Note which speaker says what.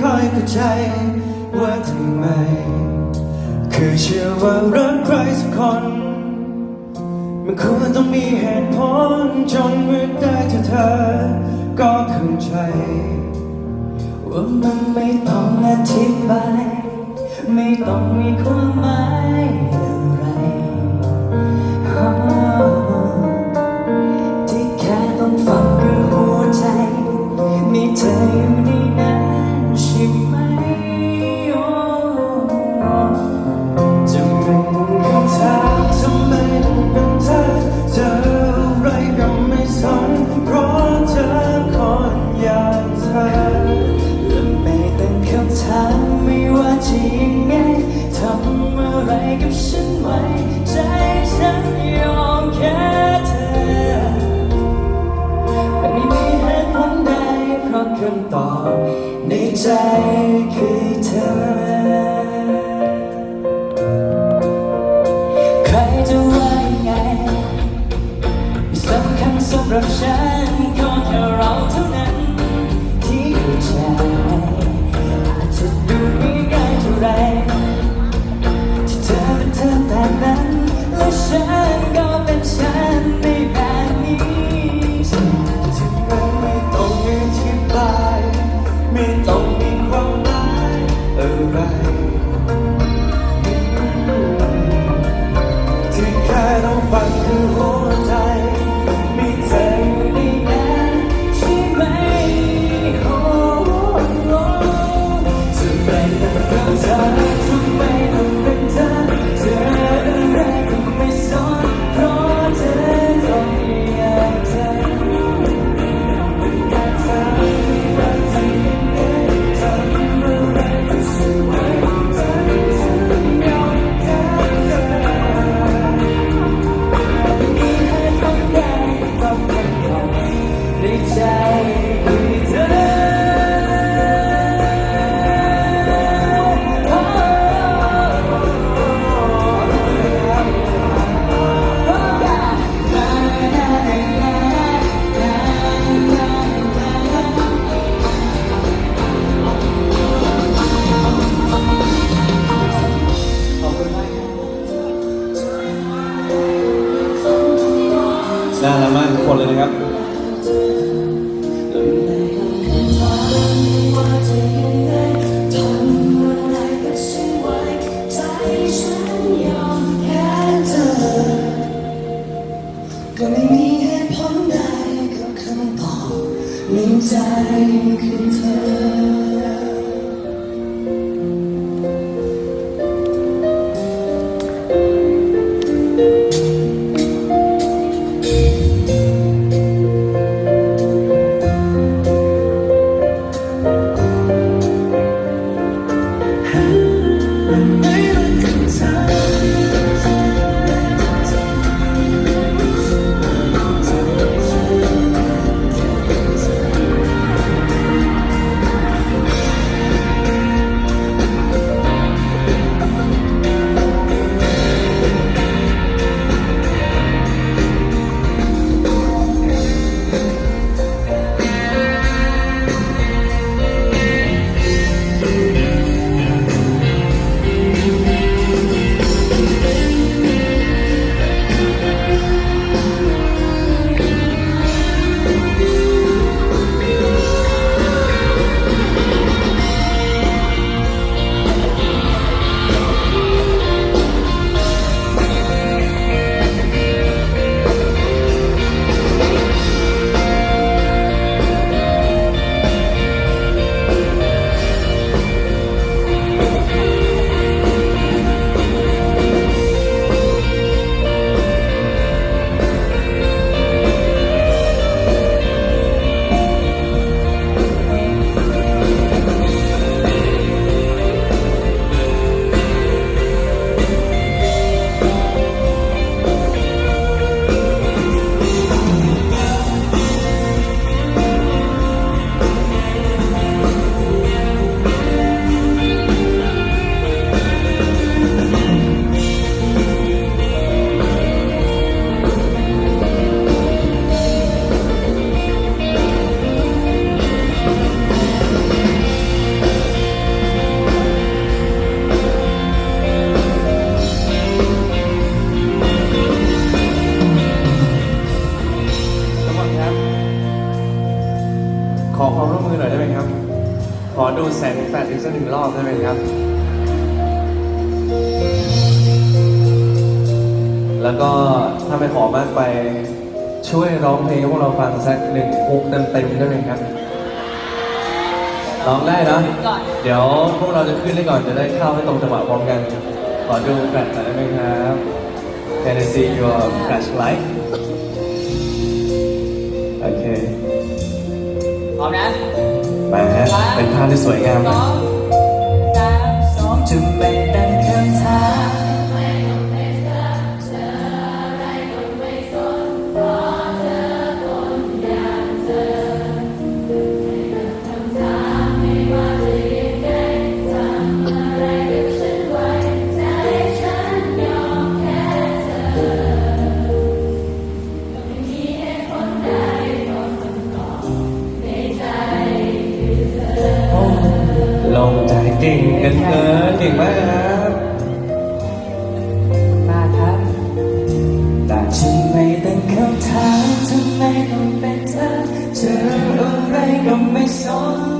Speaker 1: คอยเข้าใจว่าทำไม คือเชื่อว่ารักใครสักคน มันควรต้องมีเหตุผลจนเมื่อได้เจอเธอ ก็เข้าใจว่ามันไม่ต้องอธิบาย ไม่ต้องมีความหมาย คือเธอ ใครจะว่ายัม่สำคัญสำหรับฉันก็แค่เราเท่านั้น 换日光。 ดูแสง
Speaker 2: แฟลชอีกสักหนึ่งรอบได้ไหมครับ แล้วก็ถ้าไม่ขอมากไปช่วยร้องเพลงให้พวกเราฟังสักหนึ่งฮุกเต็มๆได้ไหมครับ ร้องได้นะ เดี๋ยวพวกเราจะขึ้นได้ก่อนจะได้เข้าให้ตรงจังหวะพร้อมกัน ขอดูแฟลชหน่อยได้ไหมครับ Can I see your flashlight โอเค
Speaker 1: พร้อมนะ
Speaker 2: มาฮะเป็นภาพที่สวยงาม
Speaker 1: ส
Speaker 2: นะ
Speaker 1: องสามสองจะไม่ ง
Speaker 2: เกินเก่งมากครับ
Speaker 1: มาครับแต่ฉันไม่ตั้งคำถามทำไมต้องเป็นเธอเจออะไรก็ไม่สน